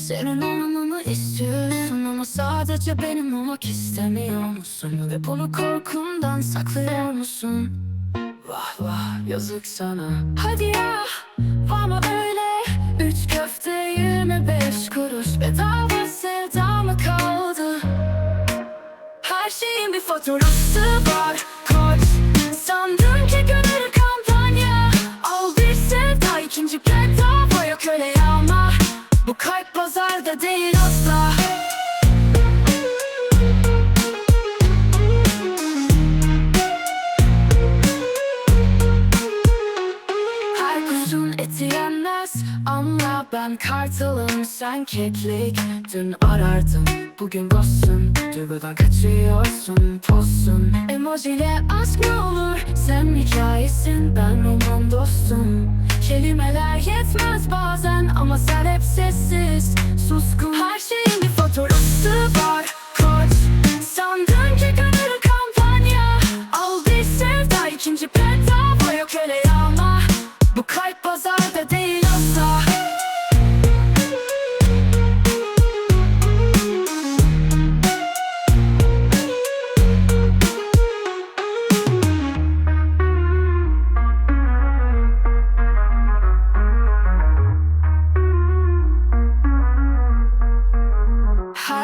Senin olmamı istiyorsun ama sadece benim olmak istemiyor musun? Ve bunu korkumdan saklıyor musun? Vah vah yazık sana Hadi ya ama öyle Üç köfte 25 kuruş Bedava sevda mı kaldı? Her şeyin bir faturası pazarda değil asla. Her kuşun eti yenmez. Ama ben kartalım sen keklik. Dün arardım bugün ghostsun Duygudan kaçıyorsun postsun Emojiyle aşk ne olur? Sen hikayesin ben roman dostum Kelimeler yetmez bazen Ama sen hep sessiz Suskun. Her şeyin bir faturası var Koç. Sandın ki gönül kampanya. Al bir sevda ikinci bedava yok öyle ama. Bu kalp pazarda değil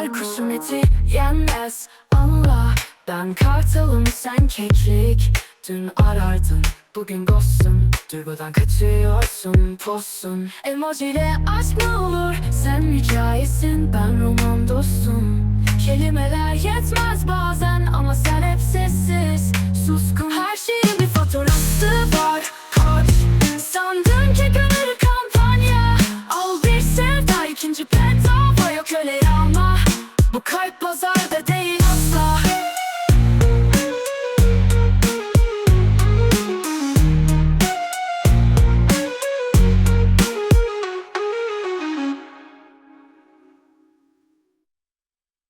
Her kuşun eti yenmez. Anla ben kartalım sen keklik. Dün arardın bugün ghostsun Duygudan kaçıyorsun postsun Emojiyle aşk ne olur? Sen hikayesin ben roman dostum. Kelimeler yetmez bazen Ama sen hep sessiz. Suskun